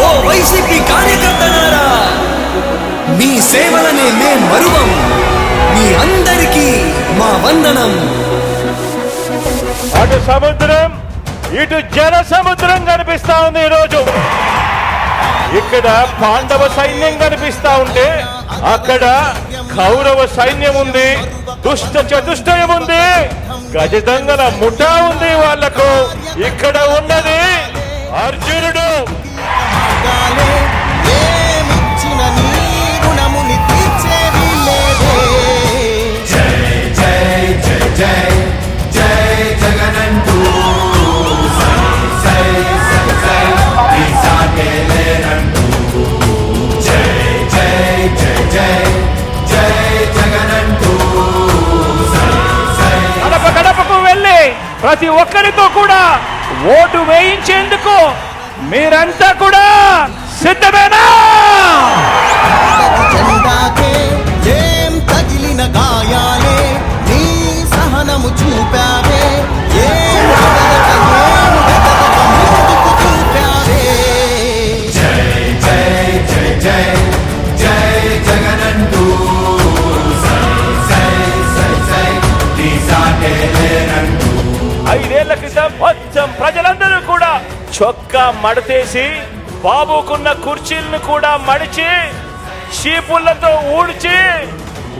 ఓ YCP కార్యకర్తలారా మీ సేవలనే మే మరువం మీ అందరికీ మా వందనం. అటు సముద్రం ఇటు జన సముద్రం కనిపిస్తా ఉంది ఈరోజు. ఇక్కడ పాండవ సైన్యం కనిపిస్తా ఉంటే అక్కడ కౌరవ సైన్యం ఉంది దుష్ట చతుష్టయం ఉంది గజదంగల ముఠా ఉంది వాళ్ళకు ఇక్కడ ఉన్నది అర్జునుడు! ప్రతి ఒక్కరితో కూడా ఓటు వేయించేందుకు మీరంతా కూడా సిద్ధమేనా? చొక్కా మడతేసి బాబుకున్న కుర్చీలను కూడా మడిచి షీపుళ్ళతో ఊడ్చి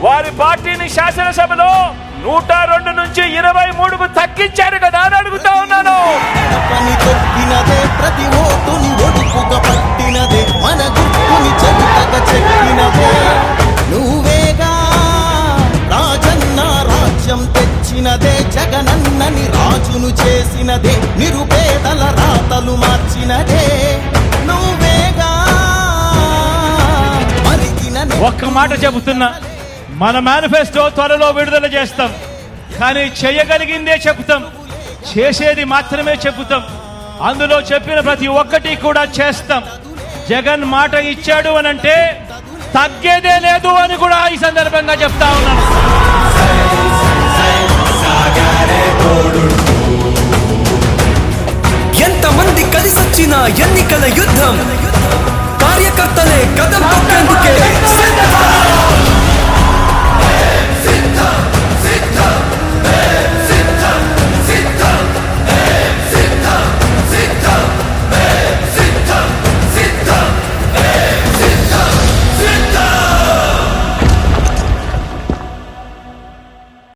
వారి పార్టీని శాసనసభలో నూట రెండు నుంచి ఇరవై మూడుకు తగ్గించారు కదా అని అడుగుతా ఉన్నాను. రాజ్యం జగనన్నని రాజును చేసినదే నిరుపేదల రాతలు మార్చినదే. నువ్వేగా మరిగిన ఒక్క మాట చెబుతున్నా మన మేనిఫెస్టో త్వరలో విడుదల చేస్తాం. కానీ చేయగలిగిందే చెబుతాం చేసేది మాత్రమే చెబుతాం. అందులో చెప్పిన ప్రతి ఒక్కటి కూడా చేస్తాం. జగన్ మాట ఇచ్చాడు అని అంటే తగ్గేదే లేదు అని కూడా ఈ సందర్భంగా చెప్తా ఉన్నాను ఎంతమంది కలిసొచ్చిన ఎన్నికల యుద్ధం? కార్యకర్తలే కదం తొక్కేందుకే